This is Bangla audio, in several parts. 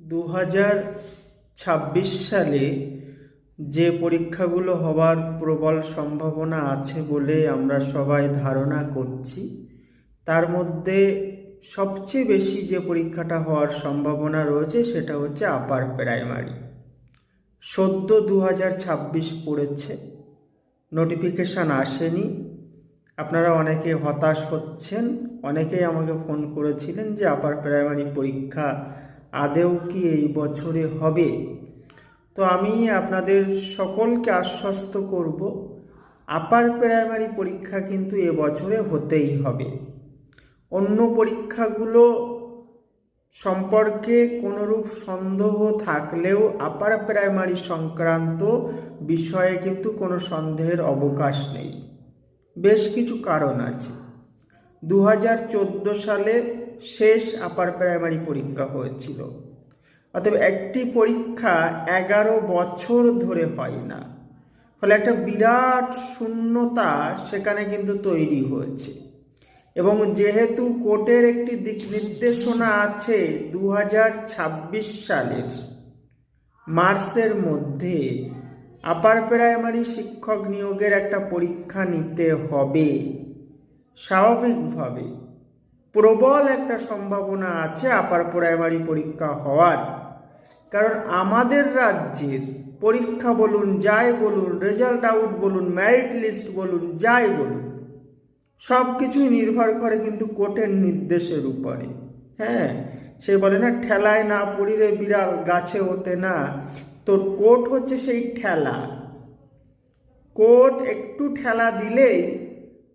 দু ছাব্বিশ সালে যে পরীক্ষাগুলো হওয়ার প্রবল সম্ভাবনা আছে বলে আমরা সবাই ধারণা করছি, তার মধ্যে সবচেয়ে বেশি যে পরীক্ষাটা হওয়ার সম্ভাবনা রয়েছে সেটা হচ্ছে আপার প্রাইমারি সদ্য দু হাজার ছাব্বিশ পড়েছে নোটিফিকেশান আসেনি। আপনারা অনেকে হতাশ হচ্ছেন, অনেকেই আমাকে ফোন করেছিলেন যে আপার প্রাইমারি পরীক্ষা আদেও কি এই বছরে হবে? তো আমি আপনাদের সকলকে আশ্বস্ত করব, আপার প্রাইমারি পরীক্ষা কিন্তু এ বছরে হতেই হবে। অন্য পরীক্ষাগুলো সম্পর্কে কোনোরূপ সন্দেহ থাকলেও আপার প্রাইমারি সংক্রান্ত বিষয়ে কিন্তু কোনো সন্দেহের অবকাশ নেই। বেশ কিছু কারণ আছে। দু হাজার চোদ্দ সালে শেষ আপার প্রাইমারি পরীক্ষা হয়েছিল। অতএব একটি পরীক্ষা এগারো বছর ধরে হয় না। ফলে একটা বিরাট শূন্যতা সেখানে কিন্তু তৈরি হয়েছে। এবং যেহেতু কোর্টের একটি দিক নির্দেশনা আছে দু হাজার ছাব্বিশ সালের মার্চের মধ্যে আপার প্রাইমারি শিক্ষক নিয়োগের একটা পরীক্ষা নিতে হবে, স্বাভাবিকভাবে। প্রবল একটা সম্ভাবনা আছে আপার প্রাইমারি পরীক্ষা হওয়ার। কারণ আমাদের রাজ্যের পরীক্ষা বলুন, যাই বলুন রেজাল্ট আউট বলুন মেরিট লিস্ট বলুন, যাই বলুন, সব কিছুই নির্ভর করে কিন্তু কোর্টের নির্দেশের উপরে। হ্যাঁ সে বলে না, ঠেলায় না পড়িলে বিড়াল গাছে ওঠে না। তোর কোর্ট হচ্ছে সেই ঠেলা। কোর্ট একটু ঠেলা দিলেই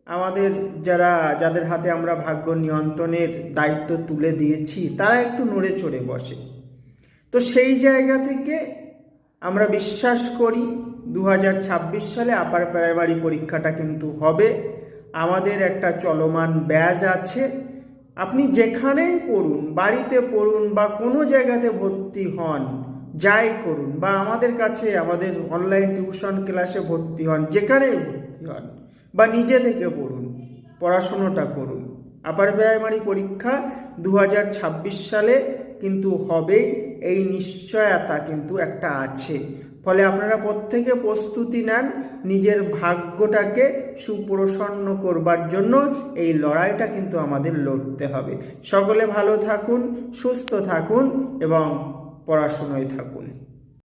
আমাদের যারা, যাদের হাতে আমরা ভাগ্য নিয়ন্ত্রণের দায়িত্ব তুলে দিয়েছি, তারা একটু নড়ে চড়ে বসে। তো সেই জায়গা থেকে আমরা বিশ্বাস করি দু হাজার ছাব্বিশ সালে আপার প্রাইমারি পরীক্ষাটা কিন্তু হবে। আমাদের একটা চলমান ব্যাজ আছে। আপনি যেখানেই পড়ুন, বাড়িতে পড়ুন বা কোনো জায়গাতে ভর্তি হন, যাই করুন বা আমাদের কাছে, আমাদের অনলাইন টিউশন ক্লাসে ভর্তি হন, যেখানেই ভর্তি হন বা নিজে থেকে পড়ুন, পড়াশুনোটা করুন। আপার প্রাইমারি পরীক্ষা দু হাজার ছাব্বিশ সালে কিন্তু হবেই, এই নিশ্চয়তা কিন্তু একটা আছে। ফলে আপনারা প্রত্যেকে প্রস্তুতি নেন নিজের ভাগ্যটাকে সুপ্রসন্ন করবার জন্য, এই লড়াইটা কিন্তু আমাদের লড়তে হবে। সকলে ভালো থাকুন, সুস্থ থাকুন এবং পড়াশুনোয় থাকুন।